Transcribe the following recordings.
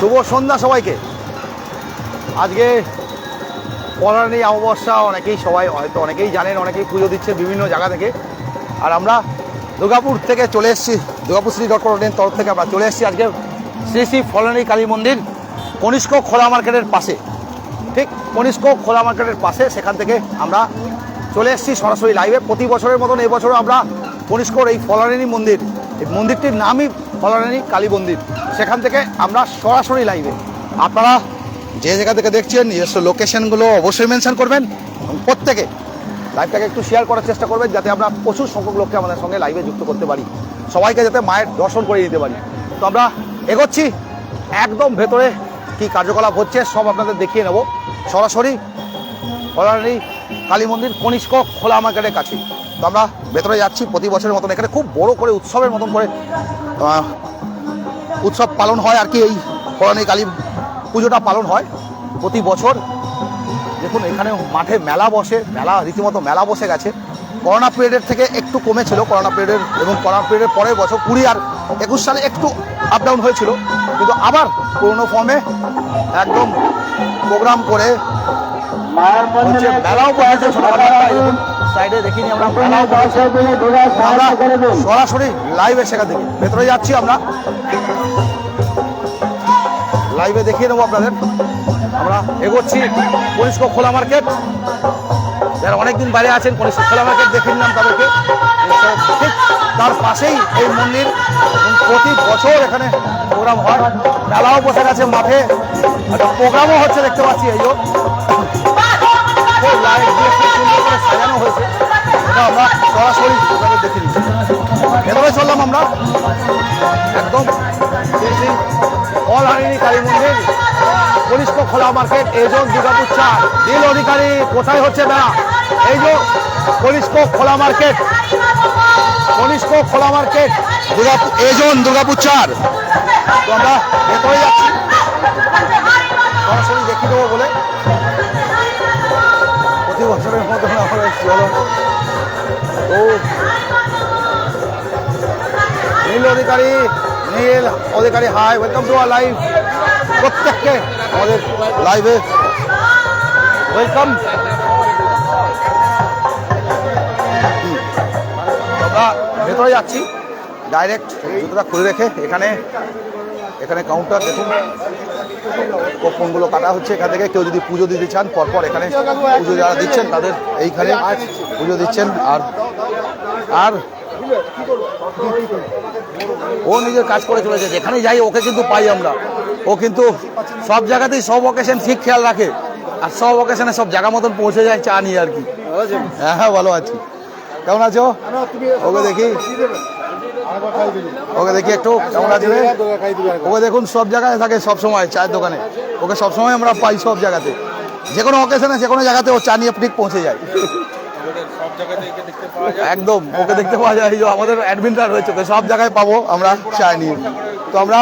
শুভ সন্ধ্যা সবাইকে। আজকে পলানি অমাবস্যা, অনেকেই সবাই হয়তো অনেকেই জানেন, অনেকেই পুজো দিচ্ছে বিভিন্ন জায়গা থেকে। আর আমরা দুর্গাপুর থেকে চলে এসেছি দুর্গাপুর শ্রী ডট কমের তরফ থেকে আমরা চলে এসেছি আজকে শ্রী শ্রী ফলানি কালী মন্দির, কনিষ্ক খোলা মার্কেটের পাশে। ঠিক কনিষ্ক খোলা মার্কেটের পাশে সেখান থেকে আমরা চলে এসেছি সরাসরি লাইভে প্রতি বছরের মতন এবছরও আমরা কনিষ্কর এই ফলানি মন্দির, এই মন্দিরটির নামই ফলানি কালী মন্দির সেখান থেকে আমরা সরাসরি লাইভে আপনারা যে জায়গা থেকে দেখছেন, নিজস্ব লোকেশনগুলো অবশ্যই মেনশন করবেন প্রত্যেকে লাইভটাকে একটু শেয়ার করার চেষ্টা করবেন, যাতে আমরা প্রচুর সংখ্যক লোককে আমাদের সঙ্গে লাইভে যুক্ত করতে পারি। সবাইকে যাতে মায়ের দর্শন করে দিতে পারি। তো আমরা এগোচ্ছি। একদম ভেতরে কি কার্যকলাপ হচ্ছে, সব আপনাদের দেখিয়ে নেব। সরাসরি ফলানি কালী মন্দির কনিষ্ক খোলা মার্কেটের কাছে। তো আমরা ভেতরে যাচ্ছি, প্রতি বছরের মতন এখানে খুব বড় করে উৎসবের মতন করে উৎসব পালন হয় আর কি, এই ফলানি কালী পুজোটা পালন হয় প্রতি বছর। দেখুন এখানে মাঠে মেলা বসে, মেলা, রীতিমতো মেলা বসে গেছে। করোনা পিরিয়ডের থেকে একটু কমেছিল, করোনা পিরিয়ডের এবং করোনা পিরিয়ডের পরের বছর কুড়ি আর একুশ সালে একটু আপ ডাউন হয়েছিল। কিন্তু আবার পুরনো ফর্মে একদম প্রোগ্রাম করে সরাসরি লাইভে সেখান থেকে। ভেতরে যাচ্ছি আমরা। লাইভে দেখিয়ে নেব আপনাদের। আমরা এগোচ্ছি কনিষ্ক খোলা মার্কেট। যারা অনেকদিন বাইরে আছেন কনিষ্ক খোলা মার্কেট দেখে নিলাম তাদেরকে। ঠিক তার পাশেই এই মন্দির। প্রতি বছর এখানে প্রোগ্রাম হয়। মেলাও বসে গেছে মাঠে। একটা প্রোগ্রামও হচ্ছে দেখতে পাচ্ছি এই যে। খুব লাইট দিয়ে আমরা সরাসরি ওখানে দেখে চললাম আমরা। একদম সেই সেই খোলা মার্কেট এজন দুর্গাপুর চার। নীল অধিকারী, কোথায় হচ্ছে না এই যে কনিষ্ক খোলা মার্কেট। কনিষ্ক খোলা মার্কেট। দুর্গাপুর এজন দুর্গাপুর চার। তো আমরা যাচ্ছি। Neel Adhikari Neel Adhikari, hi welcome to our live প্রত্যেককে আমাদের লাইভে ওয়েলকাম আমরা ভেতরে যাচ্ছি। ডাইরেক্ট জুতোটা খুলে রেখে এখানে এখানে কাউন্টার দেখুন। কোপনগুলো কাটা হচ্ছে এখান থেকে। কেউ যদি পুজো দিতে চান পরপর এখানে পুজো যারা দিচ্ছেন তাদের এইখানে পুজো দিচ্ছেন। আর আর ও নিজের কাজ করে চলেছে। যেখানে যাই ওকে কিন্তু পাই আমরা। ও কিন্তু সব জায়গাতেই সব অকেশন ঠিক খেয়াল রাখে। আর সব অকেশনে সব জায়গা মতন পৌঁছে যায় চা নিয়ে আর কি। হ্যাঁ হ্যাঁ ভালো আছি। কেমন আছো? ওকে দেখি। ওকে দেখি একটু, কেমন আছে? ওকে দেখুন, সব জায়গায় থাকে সব সময়, চায়ের দোকানে। ওকে সব সময় আমরা পাই সব জায়গাতে। যে কোনো অকেশনে যে কোনো জায়গাতে ও চা নিয়ে ঠিক পৌঁছে যায়। একদম, ওকে দেখতে পাওয়া যায়। আমাদের অ্যাডমিনটা রয়েছে, ওকে সব জায়গায় পাবো আমরা চা নিয়ে। তো আমরা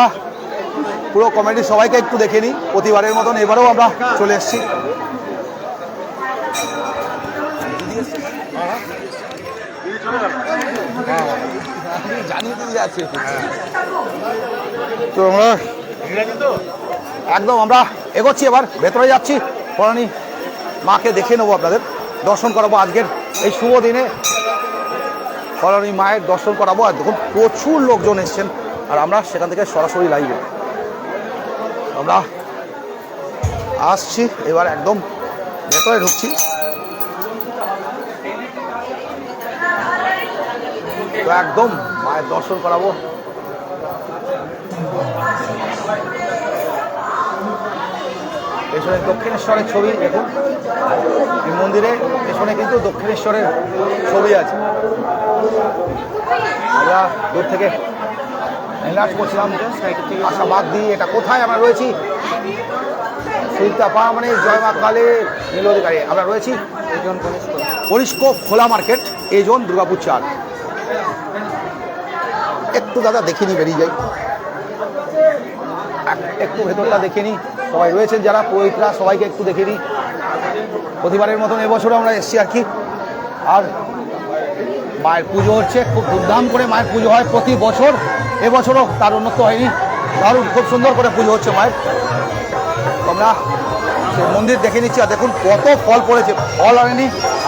পুরো কমিটি সবাইকে একটু দেখে নিই, প্রতিবারের মতন এবারেও আমরা চলে এসেছি। তো আমরা একদম আমরা এগোচ্ছি এবার, ভেতরে যাচ্ছি। পরানি মাকে দেখে নেব আপনাদের। দর্শন করাবো আজকের এই শুভ দিনে। পরানি মায়ের দর্শন করাবো। আর দেখুন, প্রচুর লোকজন এসছেন। আর আমরা সেখান থেকে সরাসরি লাইভে। আমরা আসছি, এবার একদম ভেতরে ঢুকছি। তো একদম মায়ের দর্শন করাবো। পেছনে দক্ষিণেশ্বরের ছবি দেখুন। এই মন্দিরে পেছনে কিন্তু দক্ষিণেশ্বরের ছবি আছে। আমরা দূর থেকে এনলার্জ করছিলাম। আশা বাদ দিয়ে এটা কোথায়? আমরা রয়েছি সুইতা পা মানে জয় মা কালী নীল অধিকারী আমরা রয়েছি কনিষ্ক খোলা মার্কেট এজন দুর্গাপুর চার। একটু দাদা দেখিনি বেরিয়ে যাই। একটু ভেতরটা দেখে নিই। সবাই রয়েছেন যারা, পুরোহিতরা, সবাইকে একটু দেখে নিই। প্রতিবারের মতন এবছরও আমরা এসেছি আর কি। আর মায়ের পুজো হচ্ছে, খুব ধুমধাম করে মায়ের পুজো হয় প্রতি বছর। এবছরও তার উন্নত হয়নি। দারুণ, খুব সুন্দর করে পুজো হচ্ছে মায়ের। তোমরা মন্দির দেখে নিচ্ছি। আর দেখুন কত ফল পড়েছে। ফল আনেনি।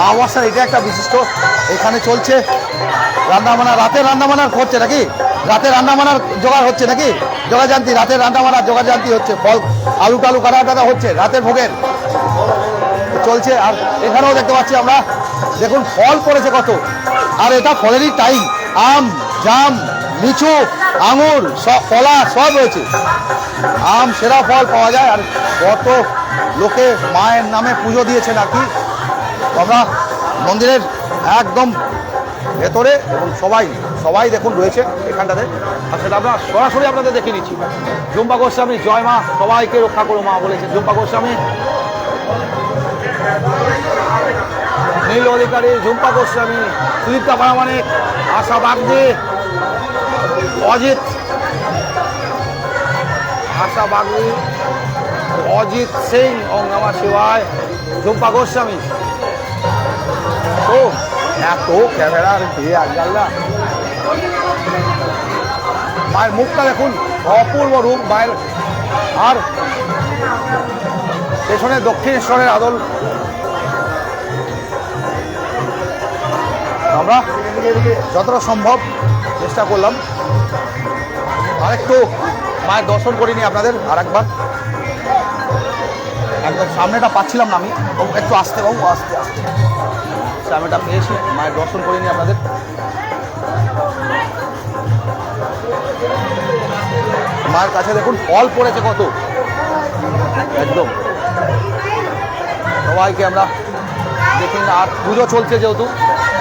আবাসার এটা একটা বিশিষ্ট। এখানে চলছে। রান্নাবান্না রাতে রান্নাবান্নার হচ্ছে নাকি? রাতে রান্নাবান্নার জোগাড় হচ্ছে নাকি? জোগাযান্তি রাতে রান্নাবান্নার জোগাযান্তি হচ্ছে। ফল, আলু টালু কাটা কাটা হচ্ছে রাতের ভোগের। চলছে, আর এখানেও দেখতে পাচ্ছি আমরা। দেখুন, ফল পড়েছে কত। আর এটা ফলেরই টাইম। আম, জাম, লিচু, আঙুর, সব কলা, সব রয়েছে। আম, সেরা ফল পাওয়া যায়। আর কত লোকে মায়ের নামে পুজো দিয়েছে নাকি আমরা মন্দিরের একদম ভেতরে এবং সবাই সবাই দেখুন রয়েছে এখানটাতে। আর সেটা আমরা সরাসরি আপনাদের দেখে নিচ্ছি জুম্পা গোস্বামী, জয় মা, সবাইকে রক্ষা করো মা বলেছে। জুম্পা গোস্বামী, নীল অধিকারী ঝুম্পা গোস্বামী, সুদীপ্তা পারামানিক আশা বাগদে, অজিত, আশা বাগদি, অজিত সিং নমঃ শিবায় ঝুম্পা গোস্বামী। তো এত ক্যামেরার ভিড় আজকালরা মায়ের মুখটা দেখুন অপূর্ব রূপ মায়ের আর পেছনে দক্ষিণেশ্বরের আদল আমরা যতটা সম্ভব চেষ্টা করলাম আরেকটু মায়ের দর্শন করিনি আপনাদের আর একবার একদম সামনেটা পাচ্ছিলাম না আমি একটু আসতে বাবু আসতে আসতে সামনেটা পেয়েছি। মায়ের দর্শন করিনি আপনাদের। মায়ের কাছে দেখুন, ফল পড়েছে কত। একদম। সবাইকে আমরা দেখি না আর পুজো চলছে যেহেতু,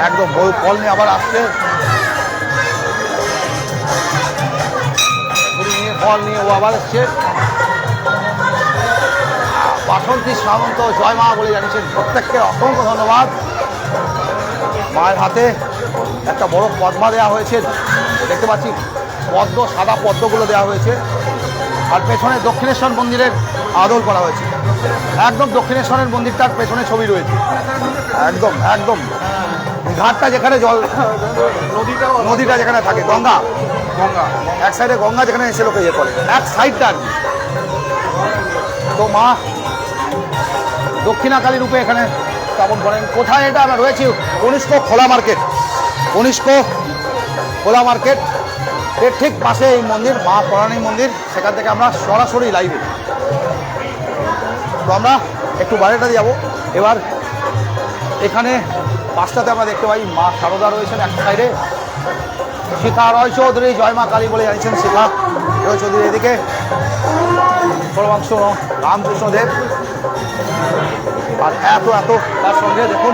একদম ফল নিয়ে আবার আসছে। নিয়ে, ফল নিয়ে ও আবার এসছে। বাসন্তী সামন্ত জয় মা বলে জানিয়েছেন। প্রত্যেককে অসংখ্য ধন্যবাদ। মায়ের হাতে একটা বড় পদ্মা দেওয়া হয়েছে। দেখতে পাচ্ছি পদ্ম সাদা পদ্মগুলো দেওয়া হয়েছে। আর পেছনে দক্ষিণেশ্বর মন্দিরের আদল করা হয়েছে। একদম দক্ষিণেশ্বরের মন্দিরটার পেছনে ছবি রয়েছে। একদম একদম। ঘাটটা যেখানে জল নদীটা নদীটা যেখানে থাকে গঙ্গা। গঙ্গা। এক সাইডে গঙ্গা যেখানে এসে লোকে ইয়ে করে। এক সাইডটা আর কি। তো মা দক্ষিণাকালী রূপে এখানে স্থাপন করেন? কোথায় এটা আমরা রয়েছি? কনিষ্ক খোলা মার্কেট। কনিষ্ক খোলা মার্কেট। এর ঠিক পাশে এই মন্দির, মা পরাণী মন্দির। সেখান থেকে আমরা সরাসরি লাইভে তো আমরা একটু বাইরেটা যাব। এবার এখানে পাঁচটাতে আমরা দেখতে পাই মা সারদা রয়েছেন এক সাইডে শিখা রয় চৌধুরী, জয় মা কালী বলে জানিয়েছেন শিখা রয় চৌধুরী। এদিকে পরমাংশ রামকৃষ্ণ দেব। আর এত এত, তার সঙ্গে দেখুন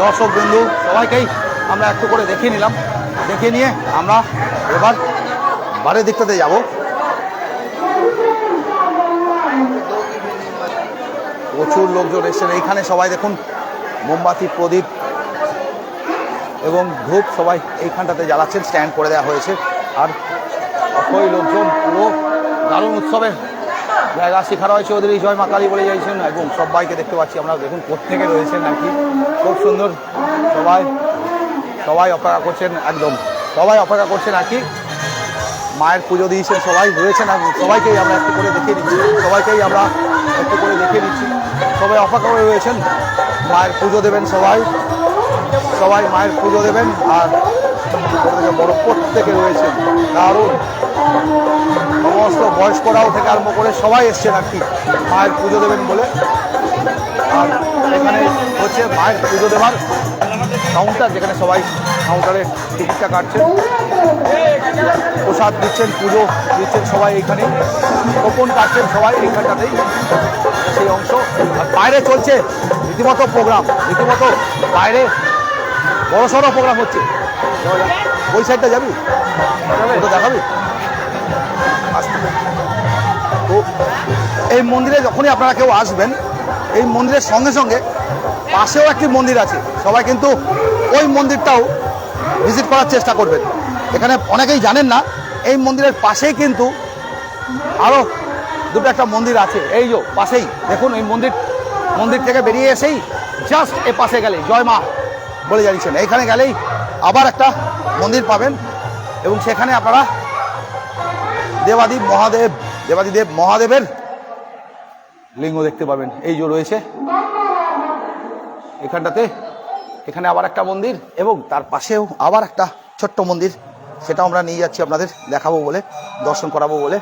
দর্শক বন্ধু সবাইকেই আমরা একটু করে দেখিয়ে নিলাম। দেখে নিয়ে আমরা এবার বাড়ির দিকটাতে যাব। প্রচুর লোকজন এসেছেন। এইখানে সবাই দেখুন, মোমবাতি, প্রদীপ এবং ধূপ সবাই এইখানটাতে জ্বালাচ্ছেন, স্ট্যান্ড করে দেওয়া হয়েছে। আর অক্ষয় লোকজন পুরো দারুণ উৎসবে জায়গা শিখা রয় চৌধুরী জয় মা কালী বলে যাইছেন, এবং সবাইকে দেখতে পাচ্ছি আমরা। দেখুন প্রত্যেকে রয়েছেন আর কি খুব সুন্দর। সবাই সবাই অপেক্ষা করছেন একদম। সবাই অপেক্ষা করছেন আর কি মায়ের পুজো দিয়েছেন সবাই, রয়েছেন সবাইকেই আমরা একটু করে দেখিয়ে দিচ্ছি। সবাইকেই আমরা একটু করে দেখিয়ে দিচ্ছি। সবাই অপেক্ষা করে রয়েছেন। মায়ের পুজো দেবেন সবাই। সবাই মায়ের পুজো দেবেন আর বড় প্রত্যেকে রয়েছেন দারুণ। সমস্ত বয়স্করাও থেকে আরম্ভ করে সবাই এসছেন আর কি। মায়ের পুজো দেবেন বলে। আর এখানে হচ্ছে মায়ের পুজো দেওয়ার কাউন্টার যেখানে সবাই কাউন্টারে টিকিটটা কাটছেন। প্রসাদ দিচ্ছেন, পুজো দিচ্ছেন সবাই এইখানে গোপন কাটছেন সবাই এইখানটাতেই সেই অংশ। আর বাইরে চলছে রীতিমতো প্রোগ্রাম রীতিমতো বাইরে বড় সড়ো প্রোগ্রাম হচ্ছে। ওই সাইডটা যাবি? ওটা দেখাবি? আসতে তো এই মন্দিরে যখনই আপনারা কেউ আসবেন এই মন্দিরের সঙ্গে সঙ্গে পাশেও একটি মন্দির আছে। সবাই কিন্তু ওই মন্দিরটাও ভিজিট করার চেষ্টা করবেন। এখানে অনেকেই জানেন না এই মন্দিরের পাশেই কিন্তু আরও দুটো একটা মন্দির আছে। এই যে পাশেই। দেখুন এই মন্দির মন্দির থেকে বেরিয়ে এসেই জাস্ট এ পাশে গেলে জয় মা বলে জানিয়েছেন। এইখানে গেলেই আবার একটা মন্দির পাবেন এবং সেখানে আপনারা দেবাদিপ মহাদেব, দেবাদিদেব মহাদেবের লিঙ্গ দেখতে পাবেন। এই যে রয়েছে এখানটাতে। এখানে আবার একটা মন্দির এবং তার পাশেও আবার একটা ছোট্ট মন্দির। সেটা আমরা নিয়ে যাচ্ছি আপনাদের দেখাবো বলে, দর্শন করাবো বলে।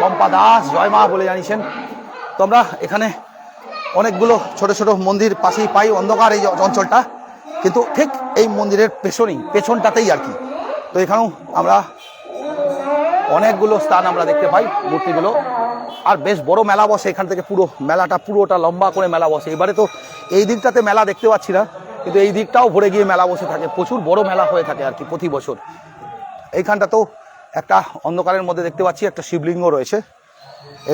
পম্পা দাস, জয় মা বলে জানিয়েছেন। তো আমরা এখানে অনেকগুলো ছোট ছোট মন্দির পাশেই পাই অন্ধকার এই অঞ্চলটা। কিন্তু ঠিক এই মন্দিরের পেছনেই, পেছনটাতেই আর কি। তো এখানেও আমরা অনেকগুলো স্থান আমরা দেখতে পাই, মূর্তিগুলো। আর বেশ বড় মেলা বসে এখান থেকে পুরো মেলাটা, পুরোটা লম্বা করে মেলা বসে। এবারে তো এই দিকটাতে মেলা দেখতে পাচ্ছি না, কিন্তু এই দিকটাও ভরে গিয়ে মেলা বসে থাকে। প্রচুর বড় মেলা হয়ে থাকে আর কি প্রতি বছর। এইখানটা তো একটা অন্ধকারের মধ্যে দেখতে পাচ্ছি, একটা শিবলিঙ্গ রয়েছে।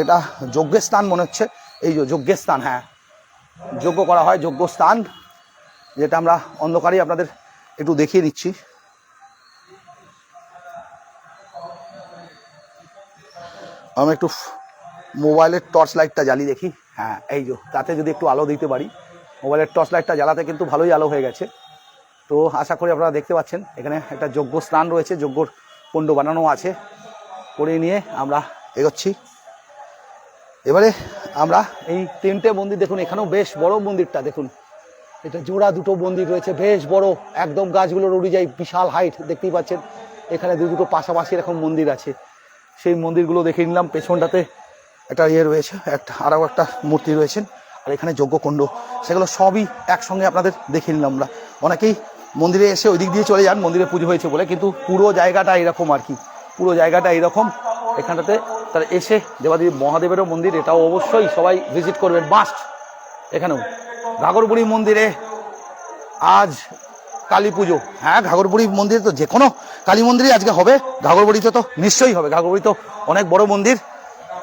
এটা যজ্ঞের স্থান মনে হচ্ছে। এই যে যজ্ঞের স্থান হ্যাঁ। যজ্ঞ করা হয় যজ্ঞ স্থান যেটা আমরা অন্ধকারেই আপনাদের একটু দেখিয়ে দিচ্ছি। আমি একটু মোবাইলের টর্চ লাইটটা জ্বালিয়ে দেখি। হ্যাঁ এই যে, তাতে যদি একটু আলো দিতে পারি। মোবাইলের টর্চ লাইটটা জ্বালাতে কিন্তু ভালোই আলো হয়ে গেছে। তো আশা করি আপনারা দেখতে পাচ্ছেন, এখানে একটা যোগ্য স্নান রয়েছে যোগ্যর কুণ্ড বানানো আছে। করে নিয়ে আমরা এগোচ্ছি। এবারে আমরা এই তিনটে মন্দির দেখুন, এখানেও বেশ বড় মন্দিরটা দেখুন। এটা জোড়া দুটো মন্দির রয়েছে, বেশ বড়, একদম গাছগুলোর যায় বিশাল হাইট দেখতেই পাচ্ছেন। এখানে দু দুটো পাশাপাশি এরকম মন্দির আছে। সেই মন্দিরগুলো দেখে নিলাম, পেছনটাতে একটা ইয়ে রয়েছে, একটা, আরও একটা মূর্তি রয়েছেন, আর এখানে যজ্ঞকুণ্ড। সেগুলো সবই একসঙ্গে আপনাদের দেখে নিলাম আমরা। অনেকেই মন্দিরে এসে ওই দিক দিয়ে চলে যান, মন্দিরে পুজো হয়েছে বলে, কিন্তু পুরো জায়গাটা এরকম আর কি। পুরো জায়গাটা এইরকম এখানটাতে তারা এসে দেবাদেবী মহাদেবেরও মন্দির, এটাও অবশ্যই সবাই ভিজিট করবেন মাস্ট এখানেও। ঘাগরবুড়ি মন্দিরে আজ কালী পুজো। হ্যাঁ ঘাগরবুড়ি মন্দির তো যে কোনো কালী মন্দিরই আজকে হবে। ঘাগরবুড়িতে তো নিশ্চয়ই হবে। ঘাগরবুড়ি তো অনেক বড় মন্দির।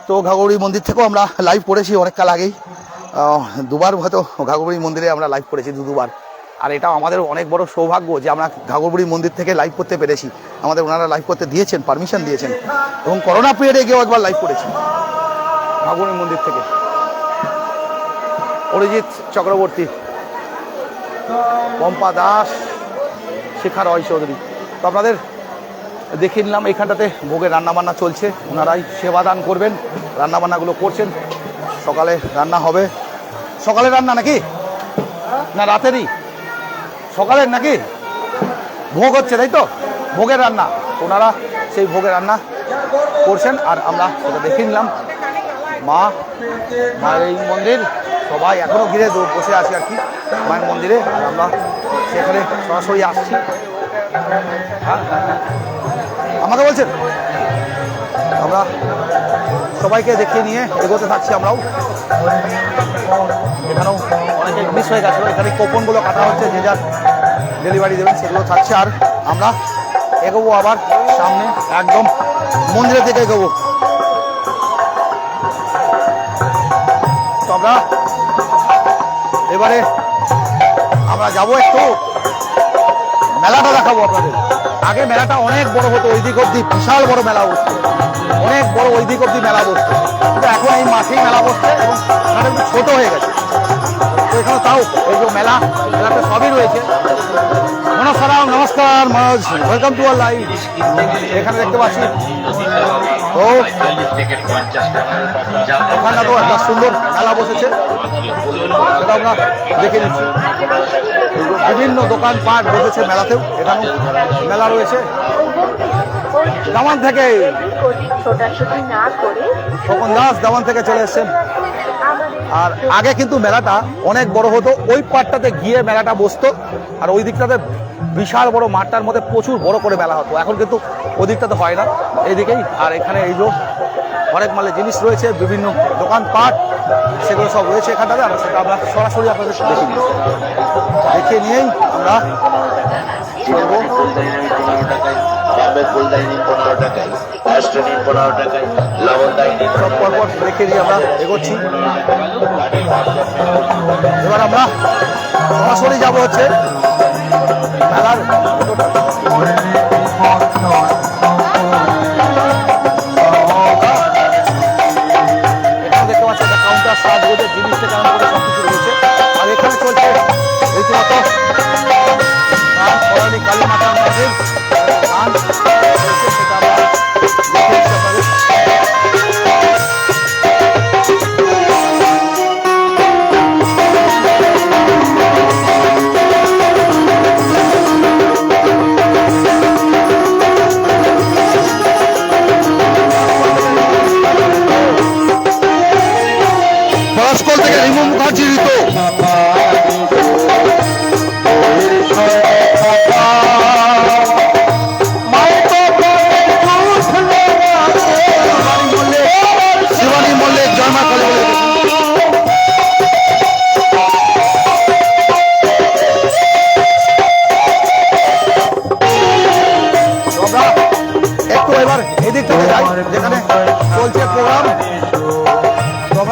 তো ঘাগরবুড়ি মন্দির থেকেও আমরা লাইভ করেছি অনেক কাল আগেই দুবার হয়তো ঘাগরবুড়ি মন্দিরে আমরা লাইভ করেছি দু দুবার আর এটা আমাদের অনেক বড় সৌভাগ্য যে আমরা ঘাগরবুড়ি মন্দির থেকে লাইভ করতে পেরেছি। আমাদের ওনারা লাইভ করতে দিয়েছেন পারমিশন দিয়েছেন। এবং করোনা পিরিয়ডে গিয়েও একবার লাইভ করেছি। ঘাগরবুড়ি মন্দির থেকে। অরিজিৎ চক্রবর্তী, পম্পা দাস, শেখা রয় চৌধুরী। তো আপনাদের দেখে নিলাম, এইখানটাতে ভোগের রান্নাবান্না চলছে। ওনারাই সেবা দান করবেন, রান্নাবান্নাগুলো করছেন। সকালে রান্না হবে। সকালে রান্না নাকি? না, রাতেরই? সকালের নাকি? ভোগ হচ্ছে, তাই তো? ভোগের রান্না। ওনারা সেই ভোগের রান্না করছেন, আর আমরা সেটা দেখে নিলাম। মা, মায়ের এই মন্দির, সবাই এখনও ঘিরে বসে আছি আর কি মায়ের মন্দিরে, আর আমরা সেখানে সরাসরি আসছি। আমাকে বলছেন? আমরা সবাইকে দেখিয়ে নিয়ে এগোতে থাকছি আমরাও। এখানেও অনেকে মিস হয়ে গেছিল এখানে কোপনগুলো কাটা হচ্ছে, যে যার ডেলিভারি দেবেন, সেগুলো থাকছে আর আমরা এগোবো আবার সামনে, একদম মন্দিরের দিকে এগোবো। তো আমরা এবারে আমরা যাব একটু মেলাটা দেখাবো আপনাদের। আগে মেলাটা অনেক বড় হতো, ওই দিক অব্দি বিশাল বড় মেলা বসতো। অনেক বড় ওই দিক অব্দি মেলা বসতো। কিন্তু এখন এই মাঠেই মেলা বসছে এবং ছোট হয়ে গেছে। এখানে তাও এই যে মেলা মেলাতে সবই রয়েছে। মনসারাম নমস্কার Manoj welcome to our live এখানে দেখতে পাচ্ছি তো ওখানে তো একটা সুন্দর মেলা বসেছে। সেটা আমরা দেখে নিচ্ছি। বিভিন্ন দোকানপাট বসেছে মেলাতেও। এখানেও মেলা রয়েছে। দামান থেকে খোকন দাস দামান থেকে চলে এসেছেন। আর আগে কিন্তু মেলাটা অনেক বড় হতো। ওই পাটটাতে গিয়ে মেলাটা বসতো আর ওই দিকটাতে বিশাল বড় মাঠটার মধ্যে প্রচুর বড় করে মেলা হতো। এখন কিন্তু ওই দিকটাতে হয় না। এইদিকেই আর এখানে এই যে অনেক মালের জিনিস রয়েছে, বিভিন্ন দোকানপাট, সেগুলো সব রয়েছে এখানটাতে আর সেটা আমরা সরাসরি আপনাদের দেখে নিই দেখে নিয়েই আমরা চলবো। বম্বে ফুলদাইনি পনেরো টাকায়। অ্যাস্ট্রোনিন পনেরো টাকায়। লবণদাইনি সব পরপর রেখে দিয়ে আমরা এগোচ্ছি। এবার আমরা সরাসরি যাব হচ্ছে মেলার।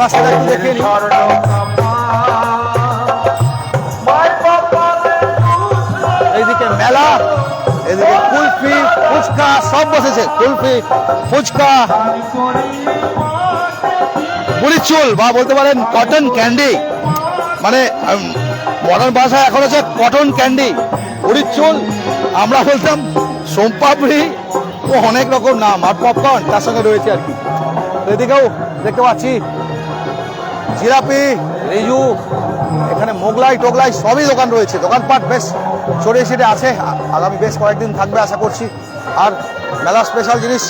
রাস্তাটা একটু নিই। এইদিকে মেলা এদিকে কুলফি, ফুচকা, সব বসেছে। কুলফি, ফুচকা। বুড়ির চুল, বা বলতে পারেন কটন ক্যান্ডি মানে মডার্ন ভাষায় এখন হচ্ছে কটন ক্যান্ডি বুড়ির চুল, আমরা বলতাম সোমপাপড়ি ও অনেক রকম নাম, আর পপকর্ন তার সঙ্গে রয়েছে আর কি। এদিকেও দেখতে পাচ্ছি জিলাপি, রিজু, এখানে মোগলাই, টোগলাই সবই দোকান রয়েছে। দোকানপাট বেশ ছড়িয়ে ছিটে আছে। আগামী বেশ কয়েকদিন থাকবে আশা করছি। আর মেলা স্পেশাল জিনিস,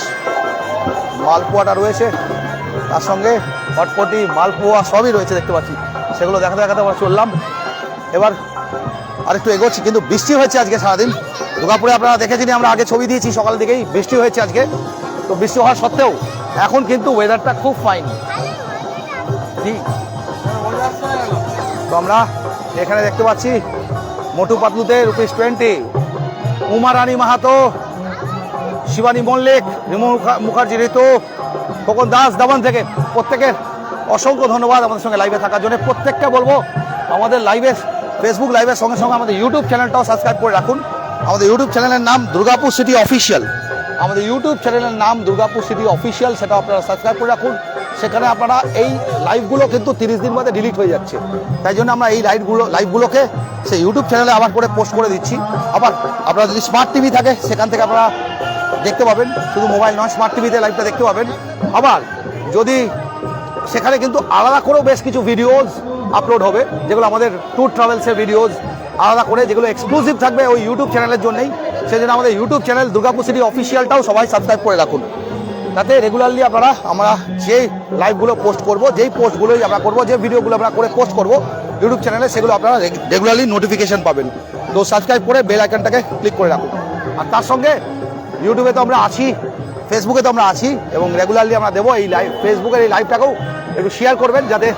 মালপোয়াটা রয়েছে। তার সঙ্গে হটপটি মালপোয়া সবই রয়েছে দেখতে পাচ্ছি। সেগুলো দেখাতে দেখাতে আমরা চললাম। এবার আরেকটু এগোচ্ছি, কিন্তু বৃষ্টি হয়েছে আজকে সারাদিন। দুর্গাপুরে আপনারা দেখেছেন আমরা আগে ছবি দিয়েছি সকাল দিকেই বৃষ্টি হয়েছে আজকে। তো বৃষ্টি হওয়া সত্ত্বেও এখন কিন্তু ওয়েদারটা খুব ফাইন তো আমরা এখানে দেখতে পাচ্ছি মোটু পাতলুতে রুপিস টোয়েন্টি উমারানী মাহাতো, শিবানী মল্লিক মুখার্জি ঋতু, খোকন দাস, দাবান থেকে প্রত্যেকের অসংখ্য ধন্যবাদ আমাদের সঙ্গে লাইভে থাকার জন্য। প্রত্যেককে বলব, আমাদের লাইভে ফেসবুক লাইভের সঙ্গে সঙ্গে আমাদের ইউটিউব চ্যানেলটাও সাবস্ক্রাইব করে রাখুন। আমাদের ইউটিউব চ্যানেলের নাম দুর্গাপুর সিটি অফিসিয়াল আমাদের ইউটিউব চ্যানেলের নাম দুর্গাপুর সিটি অফিসিয়াল সেটা আপনারা সাবস্ক্রাইব করে রাখুন। সেখানে আপনারা এই লাইভগুলো কিন্তু তিরিশ দিন বাদে ডিলিট হয়ে যাচ্ছে। তাই জন্য আমরা এই লাইভগুলো লাইভগুলোকে সেই ইউটিউব চ্যানেলে আবার করে পোস্ট করে দিচ্ছি। আবার আপনারা যদি স্মার্ট টিভি থাকে, সেখান থেকে আপনারা দেখতে পাবেন। শুধু মোবাইল নয় স্মার্ট টিভিতে লাইভটা দেখতে পাবেন। আবার যদি সেখানে কিন্তু আলাদা করেও বেশ কিছু ভিডিওজ আপলোড হবে, যেগুলো আমাদের ট্যুর ট্রাভেলসের ভিডিওজ আলাদা করে যেগুলো এক্সক্লুসিভ থাকবে ওই ইউটিউব চ্যানেলের জন্যই সেই জন্য আমাদের ইউটিউব চ্যানেল দুর্গাপুর সিটি অফিসিয়ালটাও সবাই সাবস্ক্রাইব করে রাখুন। তাতে রেগুলারলি আপনারা, আমরা যেই লাইভগুলো পোস্ট করব, যেই পোস্টগুলোই আমরা করব, যে ভিডিওগুলো আমরা করে পোস্ট করব ইউটিউব চ্যানেলে সেগুলো আপনারা রেগুলারলি নোটিফিকেশন পাবেন। তো সাবস্ক্রাইব করে বেল আইকনটাকে ক্লিক করে রাখুন। আর তার সঙ্গে ইউটিউবে তো আমরা আছি ফেসবুকে তো আমরা আছি, এবং রেগুলারলি আমরা দেবো এই লাইভ ফেসবুকের এই লাইভটাকেও একটু শেয়ার করবেন, যাতে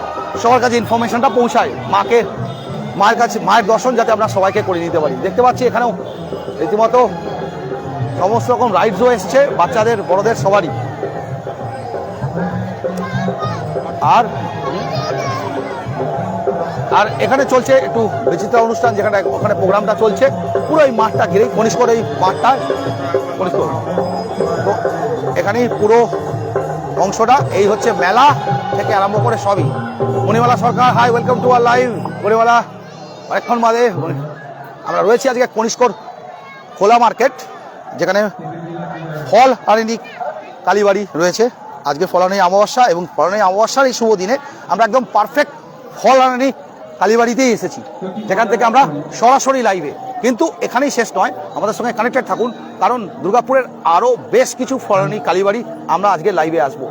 সবার কাছে ইনফরমেশনটা পৌঁছায়, মাকে, মায়ের কাছে, মায়ের দর্শন যাতে আমরা সবাইকে করে নিতে পারি। দেখতে পাচ্ছি এখানেও রীতিমতো সমস্ত রকম রাইডসও এসছে, বাচ্চাদের, বড়দের সবারই। আর আর এখানে চলছে একটু বিচিত্র অনুষ্ঠান, যেখানে ওখানে প্রোগ্রামটা চলছে। পুরো এই মাঠটা ঘিরেই কনিষ্কর এই মাঠটা। কনিষ্ক। তো এখানেই পুরো অংশটা। এই হচ্ছে মেলা থেকে আরম্ভ করে সবই। Manimala Sarkar hi welcome to our live Manimala, অনেকক্ষণ বাদে, আমরা রয়েছি আজকে কনিষ্কর খোলা মার্কেট। যেখানে ফল হারিনি কালীবাড়ি রয়েছে। আজকে ফলানি অমাবস্যা এবং ফলানি অমাবস্যার এই শুভ দিনে আমরা একদম পারফেক্ট ফল হারানি কালীবাড়িতেই এসেছি। যেখান থেকে আমরা সরাসরি লাইভে কিন্তু এখানেই শেষ নয়, আমাদের সঙ্গে কানেক্টেড থাকুন, কারণ দুর্গাপুরের আরও বেশ কিছু ফলানি কালীবাড়ি আমরা আজকে লাইভে আসব।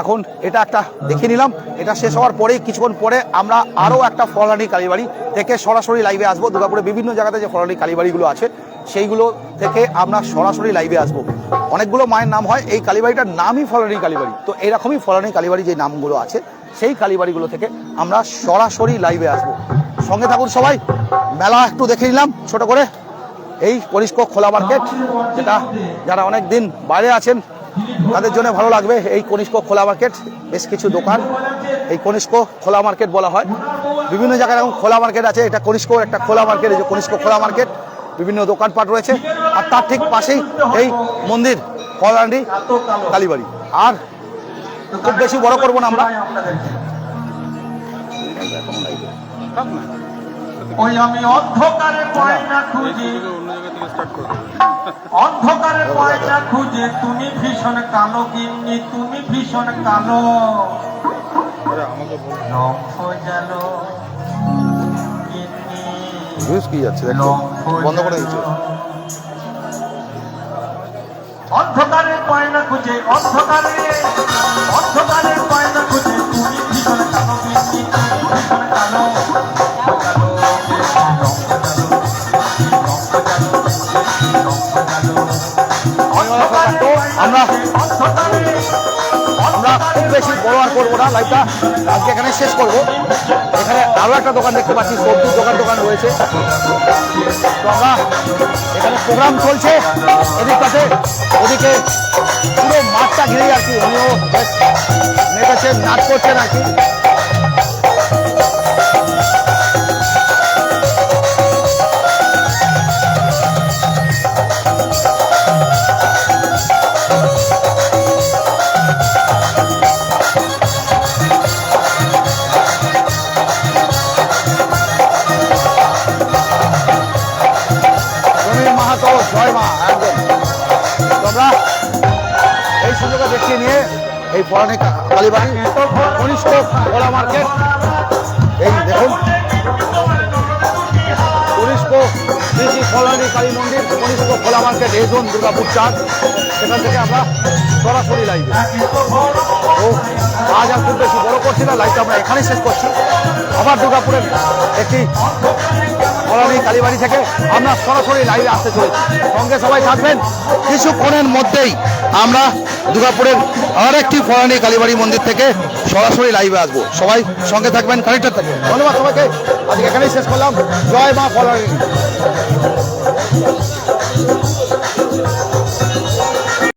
এখন এটা একটা দেখে নিলাম, এটা শেষ হওয়ার পরেই কিছুক্ষণ পরে আমরা আরও একটা ফলানি কালীবাড়ি থেকে সরাসরি লাইভে আসব। দুর্গাপুরের বিভিন্ন জায়গাতে যে ফলানি কালীবাড়িগুলো আছে সেইগুলো থেকে আমরা সরাসরি লাইভে আসব। অনেকগুলো মায়ের নাম হয়, এই কালীবাড়িটার নামই ফলানি কালীবাড়ি। তো এরকমই ফলানি কালীবাড়ি যে নামগুলো আছে, সেই কালীবাড়িগুলো থেকে আমরা সরাসরি লাইভে আসব। সঙ্গে থাকুন সবাই, মেলা একটু দেখে নিলাম, ছোট করে। এই কনিষ্ক খোলা মার্কেট যেটা যারা অনেক দিন বাইরে আছেন, তাদের জন্য ভালো লাগবে। এই কনিষ্ক খোলা মার্কেট বেশ কিছু দোকান। এই কনিষ্ক খোলা মার্কেট বলা হয়। বিভিন্ন জায়গায় এখন খোলা মার্কেট আছে। এটা কনিষ্ক একটা খোলা মার্কেট এই যে কনিষ্ক খোলা মার্কেট বিভিন্ন দোকানপাট রয়েছে। আর তার ঠিক পাশেই এই মন্দির ফলান্ডি কালীবাড়ি। আর খুব বেশি বড় করব না আমরা। অন্ধকারে পয়না খুঁজি। খুঁজে, তুমি ভীষণ কালো গিন্নি, তুমি ভীষণ কালো। আমাকে জালো ভিউজ কি যাচ্ছে, দেখো। বন্ধ করে দিচ্ছে অন্ধকারে পয়না খুঁজে, অন্ধকারে অন্ধকারে পয়না খুঁজে, তুমি ভীষণ কালো তুমি ভীষণ কালো কালো কালো তো আমরা আমরা খুব বেশি বড় আর করব না লাইভটা আজকে এখানে শেষ করব। এখানে আরও একটা দোকান দেখতে পাচ্ছি সবজির দোকান দোকান রয়েছে। আমরা এখানে প্রোগ্রাম চলছে, এদিক কাছে ওদিকে পুরো মাঠটা ঘিরেই আর কি, উনিও বেশ নেমেছেন নাচ করছেন আর কি। এই পৌরাণিক কালীবাড়ি কনিষ্ঠ কলা মার্কেট। এই দেখুন। কনিষ্ঠ কালী মন্দির, কনিষ্ঠ খোলা মার্কেট, এই জোন দুর্গাপুর চার সেখান থেকে আমরা সরাসরি লাইভে ও, আজ আর খুব বেশি বড় করছি না লাইভটা আমরা এখানেই শেষ করছি। আবার দুর্গাপুরের একটি কলোনি কালীবাড়ি থেকে আমরা সরাসরি লাইভে আসতে চলেছি। সঙ্গে সবাই থাকবেন। কিছুক্ষণের মধ্যেই আমরা দুর্গাপুরের আর একটি ফরানি কালীবাড়ি মন্দির থেকে সরাসরি লাইভে আসব। সবাই সঙ্গে থাকবেন কানেক্টেড থাকবেন। ধন্যবাদ সবাইকে। আজকে এখানেই শেষ করলাম। জয় মা ফরানি।